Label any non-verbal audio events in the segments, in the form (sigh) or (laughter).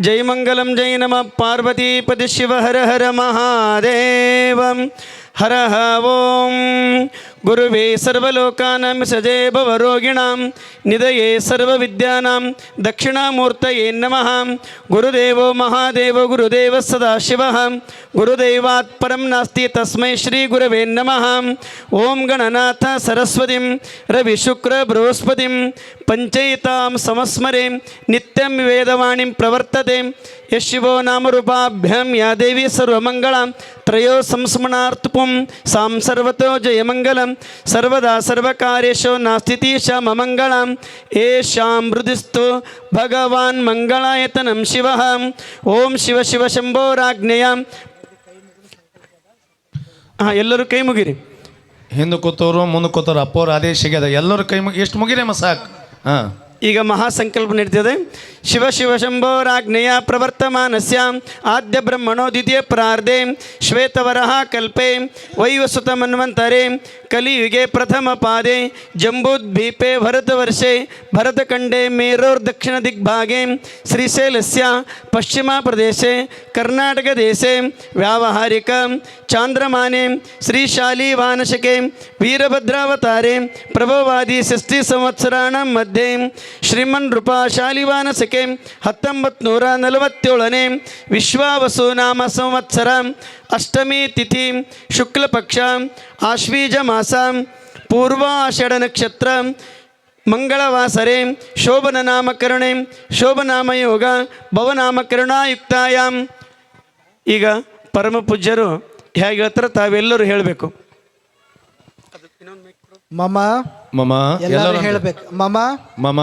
జయమంగళం జయ నమ పార్వతీపతి శివ హర హర మహాదేవం. హర ఓం. ॐ गुरुवे सर्वलोकानां सजे भवरोगिणां निधये सर्वविद्यानां दक्षिणामूर्तये नमः गुरुदेवो महादेव गुरुदेवः सदाशिवः गुरुदैवात् परं नास्ति तस्मै श्रीगुरवे नमः ॐ गणनाथ सरस्वतीं रविशुक्र बृहस्पतिं पञ्चयितां समस्मरे नित्यं वेदवाणीं प्रवर्तते यशिवो नामरूपाभ्यां या देवी सर्वमङ्गलां त्रयो संस्मरणार्थपुं सां सर्वतो जयमङ्गलं ಸರ್ವದಾ ಸರ್ವಕಾರ್ಯೇಶು ನಾಸ್ತಿತೀಶ ಮಮಂಗಳಂ. ಏಷಾಂ ಮೃದಿಸ್ತು ಭಗವಾನ್ ಮಂಗಳಾಯತನಂ ಶಿವ. ಓಂ ಶಿವ ಶಿವ ಶಂಭೋರಾಜ್ಞೆಯ ಹಾಂ ಎಲ್ಲರೂ ಕೈ ಮುಗಿರಿ. ಹಿಂದೆ ಕೂತೋರು ಮುಂದೆ ಕೂತೋರು ಅಪ್ಪೋರು ಆದೇಶ ಆಗ್ಯದ ಎಲ್ಲರೂ ಕೈ ಮುಗಿ ಎಷ್ಟು ಮುಗಿರಿ ಸಾಕು. ಹಾಂ. ಈಗ ಮಹಾಸಂಕಲ್ಪ ನಡೀತದೆ. ಶಿವ ಶಿವ ಶಂಭೋರಾಜ್ಞೆಯ ಪ್ರವರ್ತಮಾನಸ್ಯ. ಆದ್ಯ ಬ್ರಹ್ಮಣೋ ದ್ವಿತೀಯ ಪ್ರಾರ್ಧೆ. ಶ್ವೇತವರಹ ಕಲ್ಪೆ. ವೈವಸುತ ಮನ್ವಂತರೆ ಕಲಿಯುಗೆ ಪ್ರಥಮ ಪಾದೆ ಜಂಬೂದ್ವೀಪೆ ಭರತವರ್ಷೆ ಭರತಖಂಡೆ ಮೇರೋರ್ ದಕ್ಷಿಣ ದಿಗ್ಭಾಗೆ, ಶ್ರೀಶೈಲಸ್ಯ ಪಶ್ಚಿಮ ಪ್ರದೇಶೆ ಕರ್ನಾಟಕದೇಶೆ ವ್ಯಾವಹಾರಿಕ ಚಾಂದ್ರಮಾನೆ ಶ್ರೀಶಾಲಿ ವಾನಶಕೆ ವೀರಭದ್ರಾವತಾರೆ, ಪ್ರಭವಾದಿ ಷಷ್ಠಿ ಸಂವತ್ಸರಾಣ ಮಧ್ಯೆ ಶ್ರೀಮನ್ ರೂಪಾ ಶಾಲಿವಾನಸಕೆ ಹತ್ತೊಂಬತ್ತು ನೂರ ನಲವತ್ತೇಳನೇ ವಿಶ್ವಾವಸು ನಾಮ ಸಂವತ್ಸರ ಅಷ್ಟಮಿ ತಿಥಿ ಶುಕ್ಲಪಕ್ಷ ಆಶ್ವೀಜ ಮಾಸ ಪೂರ್ವಾಷಾಢ ನಕ್ಷತ್ರ ಮಂಗಳವಾಸರೆ ಶೋಭನ ನಾಮಕರಣೆ ಶೋಭನಾಮಯೋಗ ಭವನಾಮಕರಣಾಯುಕ್ತಾಯಾಮ್ ಈಗ ಪರಮ ಪೂಜ್ಯರು ಹೇಗೆ ಹೇಳ್ತಾರೆ ತಾವೆಲ್ಲರೂ ಹೇಳಬೇಕು. ಮಮ ಮಮ ಎಲ್ಲರೂ ಹೇಳ್ಬೇಕು. ಮಮ ಮಮ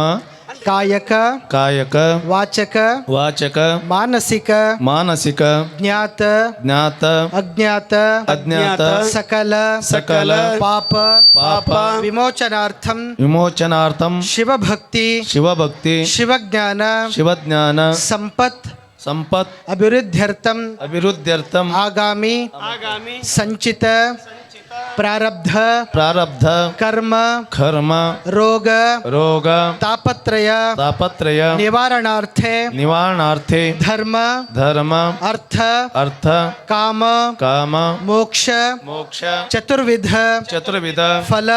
ಕಾಯಕ ಕಾಯಕ ವಾಚಕ ವಾಚಕ ಮಾನಸಿಕ ಮಾನಸಿಕ ಜ್ಞಾತ ಜ್ಞಾತ ಅಜ್ಞಾತ ಅಜ್ಞಾತ ಸಕಲ ಸಕಲ ಪಾಪ ಪಾಪ ವಿಮೋಚನಾರ್ಥಂ ವಿಮೋಚನಾರ್ಥಂ ಶಿವಭಕ್ತಿ ಶಿವಭಕ್ತಿ ಶಿವಜ್ಞಾನ ಶಿವಜ್ಞಾನ ಸಂಪತ್ ಸಂಪತ್ ಅಭಿವೃದ್ಧ್ಯರ್ಥಂ ಅಭಿವೃದ್ಧ್ಯರ್ಥಂ ಆಗಾಮಿ ಆಗಾಮಿ ಸಂಚಿತ प्रारब्ध प्रारब्ध कर्म कर्म रोग रोग तापत्रय तापत्रय निवारणार्थे निवारणार्थे धर्म धर्म अर्थ अर्थ काम काम मोक्ष मोक्ष चतुर्विध चतुर्विध फल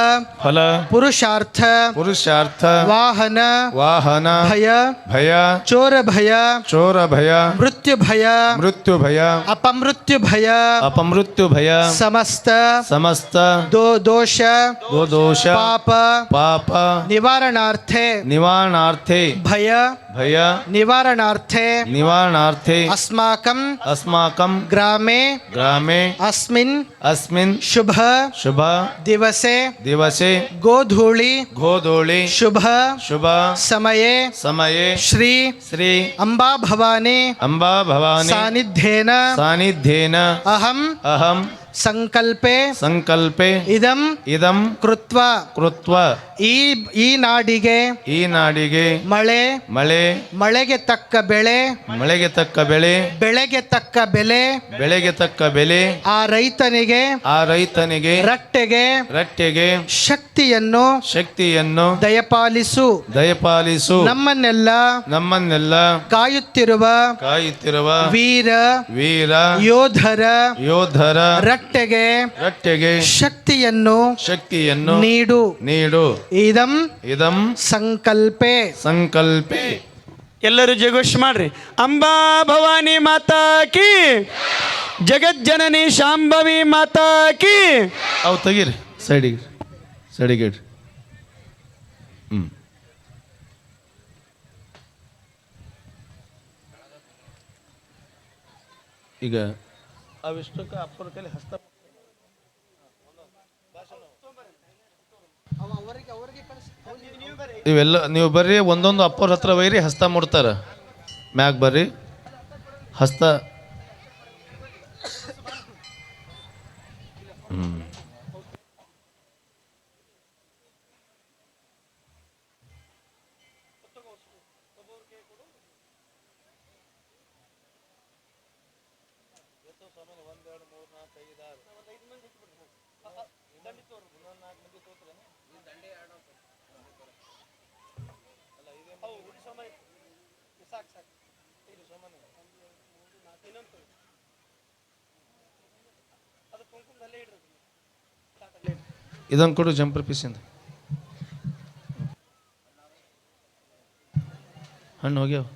फल पुरुषार्थ पुरुषार्थ वाहन वाहन भय भय चोर भय चोर भय मृत्यु भय मृत्यु भय अपमृत्यु भय अपमृत्यु भय समस्त समस्त हस्त दो दोष दो दोष। पाप। पाप। निवारणार्थे। निवारणार्थे। भय। भय। निवारणार्थे। निवारणार्थे। अस्माकं अस्माकं ग्रामे। ग्रामे। अस्मिन् अस्मिन् शुभ। शुभ। दिवसे। दिवसे। गोधूलि गोधूलि शुभ। शुभ। समये। समये। श्री। श्री। अम्बा भवानी। अम्बा भवानी। सानिध्येन। सानिध्येन। अहम्। अहम्। ಸಂಕಲ್ಪೆ ಸಂಕಲ್ಪೆ ಇದಂ ಇದಂ ಕೃತ್ವ. ಕೃತ್ವ. ಈ ಈ ನಾಡಿಗೆ ಈ ನಾಡಿಗೆ ಮಳೆ ಮಳೆ ಮಳೆಗೆ ತಕ್ಕ ಬೆಳೆ ಮಳೆಗೆ ತಕ್ಕ ಬೆಳೆ ಬೆಳೆಗೆ ತಕ್ಕ ಬೆಲೆ ಬೆಳೆಗೆ ತಕ್ಕ ಬೆಲೆ ಆ ರೈತನಿಗೆ ಆ ರೈತನಿಗೆ ರಟ್ಟೆಗೆ ರಟ್ಟೆಗೆ ಶಕ್ತಿಯನ್ನು ಶಕ್ತಿಯನ್ನು ದಯಪಾಲಿಸು. ದಯಪಾಲಿಸು. ನಮ್ಮನ್ನೆಲ್ಲ ನಮ್ಮನ್ನೆಲ್ಲ ಕಾಯುತ್ತಿರುವ ಕಾಯುತ್ತಿರುವ ವೀರ ವೀರ ಯೋಧರ ಯೋಧರ ರಟ್ಟೆಗೆ ರಟ್ಟೆಗೆ ಶಕ್ತಿಯನ್ನು ಶಕ್ತಿಯನ್ನು ನೀಡು. ನೀಡು. ಇದಂ ಇದಂ ಸಂಕಲ್ಪೆ. ಸಂಕಲ್ಪೆ. ಎಲ್ಲರೂ ಜಗೋಶ್ ಮಾಡ್ರಿ. ಅಂಬಾ ಭವಾನಿ ಮಾತಾ ಕಿ. ಜಗಜ್ಜನನಿ ಶಾಂಭವಿ ಮಾತಾ ಕಿ. ಅವು ತೆಗೀರಿ ಸೈಡಿಗೆ ಸೈಡಿಗೆ ಹ್ಞೂ ಈಗ ಅವಿಷ್ಟಕ್ಕೆ ಅಪ್ಪರ ಕೈಲಿ ಹಸ್ತ ಇವೆಲ್ಲ ನೀವು ಬರ್ರಿ, ಒಂದೊಂದು ಅಪ್ಪರ ಹತ್ರ ಒಯ್ರಿ, ಹಸ್ತ ಮುಡ್ತಾರೆ. ಮ್ಯಾಗ ಬರ್ರಿ. ಹಸ್ತ ಆಮೇಲೆ ಒಂದು ಎರಡು ಮೂರು ನಾಲ್ಕು ಐದು ಆರು. ಮಂದಿ ಬಿಡ್ರಿ ತೋರು ನಾಲ್ಕು ಮಂದಿ ಈ ಅಲ್ಲ ಇದೆ ಅವು ಹುಡಿ ಸಾಕು ಸಾಕು. ಇದು ಸಮಾನ. ಇನ್ನೊಂದು ಅದು ಕುಂಕುಮದಲ್ಲೇ ಇಡ್ರಿ ಇದನ್ನು ಕೊಡು ಜಂಪರ್ ಪೀಸಿಂದ ಹಣ್ಣು ಹೋಗ್ಯಾವ.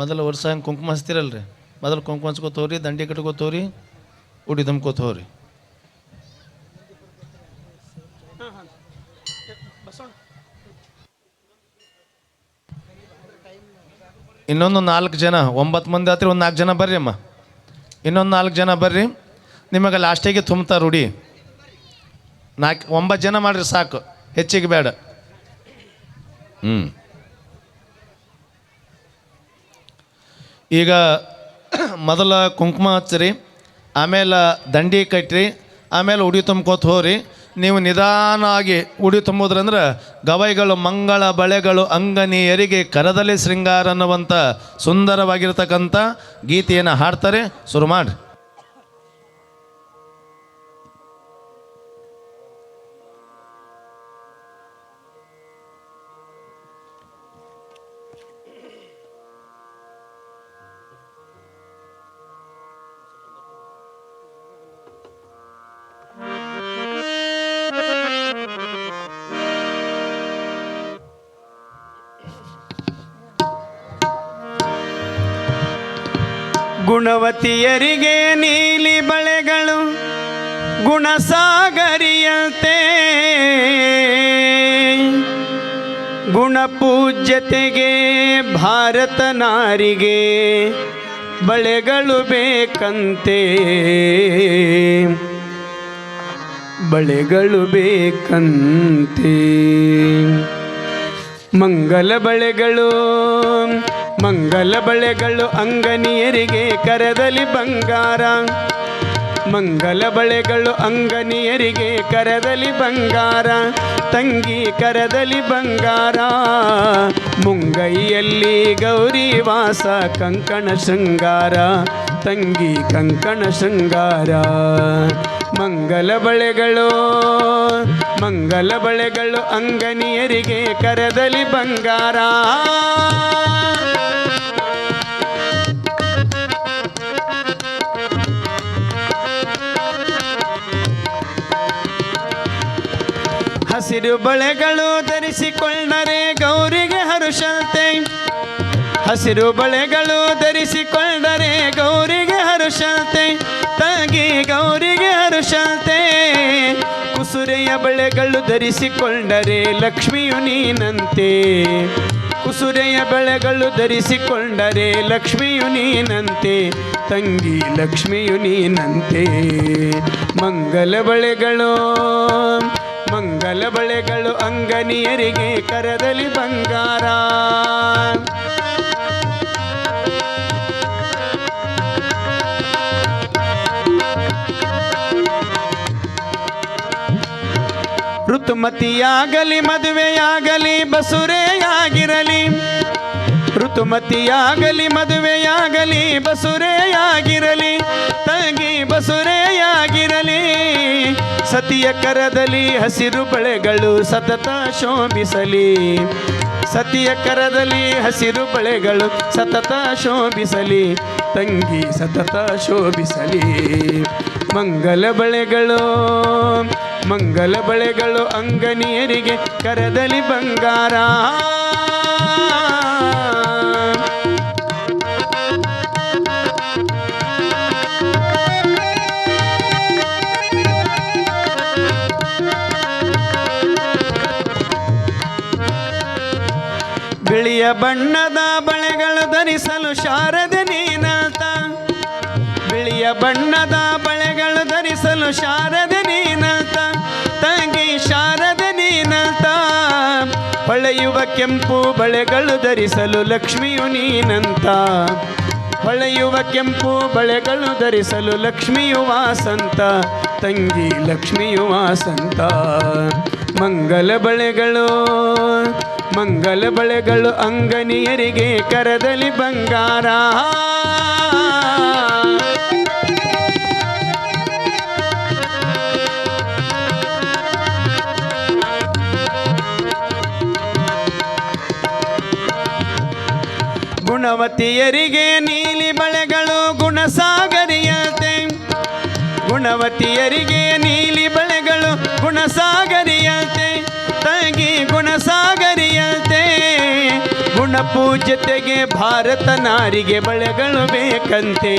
ಮೊದಲ ವರ್ಷ ಹಂಗೆ ಕುಂಕುಮ ಹಚ್ತೀರಲ್ರಿ. ಮೊದಲು ಕುಂಕುಮ ದಂಡಿ ಕಟ್ಕೋತವ್ರಿ ಉಡಿ ತುಂಬ್ಕೋತವ್ರಿ ಇನ್ನೊಂದು ನಾಲ್ಕು ಜನ ಒಂಬತ್ತು ಮಂದಿ ಆತ್ರಿ, ಒಂದು ನಾಲ್ಕು ಜನ ಬರ್ರಿ ಅಮ್ಮ. ಇನ್ನೊಂದು ನಾಲ್ಕು ಜನ ಬರ್ರಿ, ನಿಮಗೆ ಲಾಸ್ಟಿಗೆ ತುಂಬ್ತಾರೆ ರೂಢಿ. ನಾಲ್ಕು ಒಂಬತ್ತು ಜನ ಮಾಡ್ರಿ ಸಾಕು, ಹೆಚ್ಚಿಗೆ ಬೇಡ. ಹ್ಞೂ ಈಗ (coughs) ಮೊದಲ ಕುಂಕುಮ ಹಚ್ಚಿರಿ, ಆಮೇಲೆ ದಂಡಿ ಕಟ್ಟಿರಿ ಆಮೇಲೆ ಉಡಿ ತುಂಬ್ಕೋತ ಹೋರಿ. ನೀವು ನಿಧಾನವಾಗಿ ಉಡಿ ತುಂಬೋದ್ರಂದ್ರೆ ಗವೈಗಳು ಮಂಗಳ ಬಳೆಗಳು, ಅಂಗನಿಯರಿಗೆ ಕರದಲ್ಲಿ ಶೃಂಗಾರ ಅನ್ನುವಂಥ ಸುಂದರವಾಗಿರ್ತಕ್ಕಂಥ ಗೀತೆಯನ್ನು ಹಾಡ್ತಾರೆ. ಶುರು ಮಾಡಿ ಗುಣವತಿಯರಿಗೆ ನೀಲಿ ಬಳೆಗಳು ಗುಣಸಾಗರಿಯಂತೆ. ಗುಣಪೂಜ್ಯತೆಗೆ ಭಾರತ ನಾರಿಗೆ ಬಳೆಗಳು ಬೇಕಂತೆ. ಬಳೆಗಳು ಬೇಕಂತೆ. ಮಂಗಲ ಬಳೆಗಳು ಮಂಗಲ ಬಳೆಗಳು ಅಂಗನಿಯರಿಗೆ ಕರದಲ್ಲಿ ಬಂಗಾರ. ಮಂಗಲ ಬಳೆಗಳು ಅಂಗನಿಯರಿಗೆ ಕರದಲ್ಲಿ ಬಂಗಾರ. ತಂಗಿ ಕರದಲ್ಲಿ ಬಂಗಾರ. ಮುಂಗೈಯಲ್ಲಿ ಗೌರಿ ವಾಸ ಕಂಕಣ ಶೃಂಗಾರ. ತಂಗಿ ಕಂಕಣ ಶೃಂಗಾರ. ಮಂಗಲ ಬಳೆಗಳು ಮಂಗಲ ಬಳೆಗಳು ಅಂಗನಿಯರಿಗೆ ಕರದಲ್ಲಿ ಬಂಗಾರ. ಹಸಿರು ಬಳೆಗಳು ಧರಿಸಿಕೊಂಡರೆ ಗೌರಿಗೆ ಹರುಷಂತೆ. ಹಸಿರು ಬಳೆಗಳು ಧರಿಸಿಕೊಂಡರೆ ಗೌರಿಗೆ ಹರುಷಂತೆ. ತಾಗಿ ಗೌರಿಗೆ ಹರುಷಂತೆ. ಕುಸುರೆಯ ಬಳೆಗಳು ಧರಿಸಿಕೊಂಡರೆ ಲಕ್ಷ್ಮಿಯು ನೀನಂತೆ. ಕುಸುರೆಯ ಬಳೆಗಳು ಧರಿಸಿಕೊಂಡರೆ ಲಕ್ಷ್ಮಿಯು ನೀನಂತೆ. ತಂಗಿ ಲಕ್ಷ್ಮಿಯು ನೀನಂತೆ. ಮಂಗಲ ಬಳೆಗಳು ಮಂಗಲ ಬಳೆಗಳು ಅಂಗನಿಯರಿಗೆ ಕರದಲ್ಲಿ ಬಂಗಾರ. ಋತುಮತಿಯಾಗಲಿ ಮದುವೆಯಾಗಲಿ ಬಸುರೆಯಾಗಿರಲಿ. ಋತುಮತಿಯಾಗಲಿ, ಮದುವೆಯಾಗಲಿ, ಬಸುರೆಯಾಗಿರಲಿ, ತಂಗಿ ಬಸುರೆಯಾಗಿರಲಿ, ಸತಿಯ ಕರದಲ್ಲಿ ಹಸಿರು ಬಳೆಗಳು ಸತತ ಶೋಭಿಸಲಿ, ಸತಿಯ ಕರದಲ್ಲಿ ಹಸಿರು ಬಳೆಗಳು ಸತತ ಶೋಭಿಸಲಿ, ತಂಗಿ ಸತತ ಶೋಭಿಸಲಿ. ಮಂಗಲ ಬಳೆಗಳು ಮಂಗಲ ಬಳೆಗಳು ಅಂಗನಿಯರಿಗೆ ಕರದಲ್ಲಿ ಬಂಗಾರ. ಬಿಳಿಯ ಬಣ್ಣದ ಬಳೆಗಳು ಧರಿಸಲು ಶಾರದೆ ನೀನಾತ. ಬಿಳಿಯ ಬಣ್ಣದ ಬಳೆಗಳು ಧರಿಸಲು ಶಾರದೆ ನೀನಾತ. ತಂಗಿ ಶಾರದೆ ನೀನಾತ. ಹೊಳೆಯುವ ಕೆಂಪು ಬಳೆಗಳು ಧರಿಸಲು ಲಕ್ಷ್ಮಿಯು ನೀನಂತ. ಹೊಳೆಯುವ ಕೆಂಪು ಬಳೆಗಳು ಧರಿಸಲು ಲಕ್ಷ್ಮಿಯು ವಾಸಂತ. ತಂಗಿ ಲಕ್ಷ್ಮಿಯು ವಾಸಂತ. ಮಂಗಲ ಬಳೆಗಳು ಮಂಗಲ ಬಳೆಗಳು ಅಂಗನಿಯರಿಗೆ ಕರದಲ್ಲಿ ಬಂಗಾರ. ಗುಣವತಿಯರಿಗೆ ನೀಲಿ ಬಳೆಗಳು ಗುಣಸಾಗರಿಯಂತೆ. ಗುಣವತಿಯರಿಗೆ ನೀಲಿ ಬಳೆಗಳು ಗುಣಸಾಗರಿಯಂತೆ. ತಂಗಿ ಗುಣಸಾಗರಿಯಂತೆ. ಗುಣಪೂಜ್ಯತೆಗೆ ಭಾರತ ನಾರಿಗೆ ಬಳೆಗಳು ಬೇಕಂತೆ.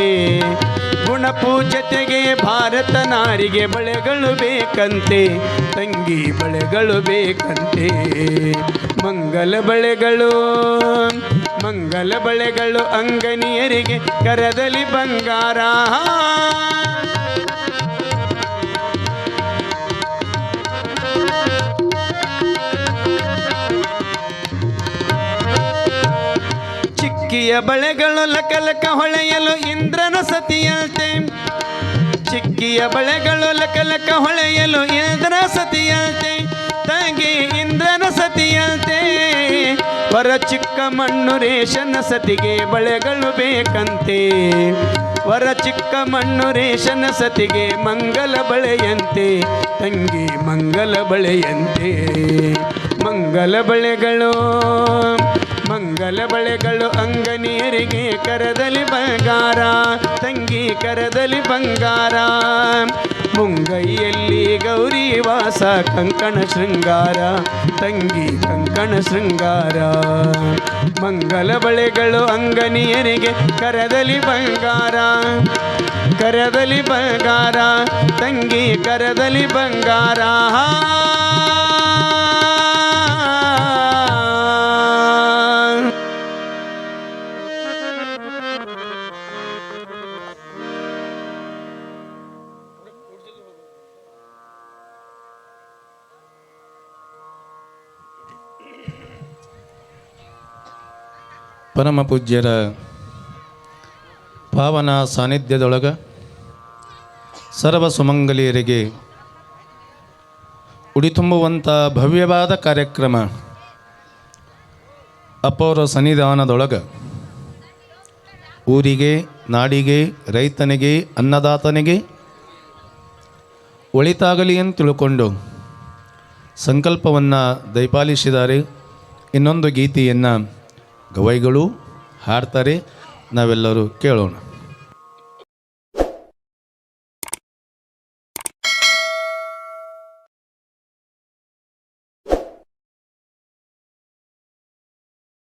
ಗುಣಪೂಜ್ಯತೆಗೆ ಭಾರತ ನಾರಿಗೆ ಬಳೆಗಳು ಬೇಕಂತೆ. ತಂಗಿ ಬಳೆಗಳು ಬೇಕಂತೆ. ಮಂಗಲ ಬಳೆಗಳು ಮಂಗಲ ಬಳೆಗಳು ಅಂಗನಿಯರಿಗೆ ಕರದಲ್ಲಿ ಬಂಗಾರ. ಚಿಕ್ಕಿಯ ಬಳೆಗಳು ಲಕಲಕ ಹೊಳೆಯಲು ಇಂದ್ರನ ಸತಿಯಂತೆ. ಚಿಕ್ಕಿಯ ಬಳೆಗಳು ಲಕಲಕ ಹೊಳೆಯಲು ಇಂದ್ರ ಸತಿಯಂತೆ. ತಂಗಿ ಇಂದ್ರನ ಸತಿಯಂತೆ. ವರ ಚಿಕ್ಕ ಮಣ್ಣು ರೇಷನ ಸತಿಗೆ ಬಳೆಗಳು ಬೇಕಂತೆ. ವರ ಚಿಕ್ಕ ಮಣ್ಣು ರೇಷನ ಸತಿಗೆ ಮಂಗಲ ಬಳೆಯಂತೆ. ತಂಗಿ ಮಂಗಲ ಬಳೆಯಂತೆ. ಮಂಗಲ ಬಳೆಗಳು ಮಂಗಲ ಬಳೆಗಳು ಅಂಗನಿಯರಿಗೆ ಕರದಲ್ಲಿ ಬಂಗಾರ, ತಂಗಿ ಕರದಲ್ಲಿ ಬಂಗಾರ. ಮುಂಗೈಯಲ್ಲಿ ಗೌರಿ ವಾಸ, ಕಂಕಣ ಶೃಂಗಾರ, ತಂಗಿ ಕಂಕಣ ಶೃಂಗಾರ. ಮಂಗಲ ಬಳೆಗಳು ಅಂಗನಿಯರಿಗೆ ಕರದಲ್ಲಿ ಬಂಗಾರ ಕರದಲ್ಲಿ ಬಂಗಾರ, ತಂಗಿ ಕರದಲ್ಲಿ ಬಂಗಾರ. ಪರಮ ಪೂಜ್ಯರ ಭಾವನಾ ಸಾನ್ನಿಧ್ಯದೊಳಗ ಸರ್ವ ಸುಮಂಗಲಿಯರಿಗೆ ಉಡಿತುಂಬುವಂಥ ಭವ್ಯವಾದ ಕಾರ್ಯಕ್ರಮ ಅಪೌರ ಸನ್ನಿಧಾನದೊಳಗ ಊರಿಗೆ, ನಾಡಿಗೆ, ರೈತನಿಗೆ, ಅನ್ನದಾತನಿಗೆ ಒಳಿತಾಗಲಿ ಅಂತ ತಿಳ್ಕೊಂಡು ಸಂಕಲ್ಪವನ್ನು ದಯಪಾಲಿಸಿದ್ದಾರೆ. ಇನ್ನೊಂದು ಗೀತೆಯನ್ನು ಗವೈಗಳು ಹಾಡ್ತಾರೆ ನಾವೆಲ್ಲರೂ ಕೇಳೋಣ.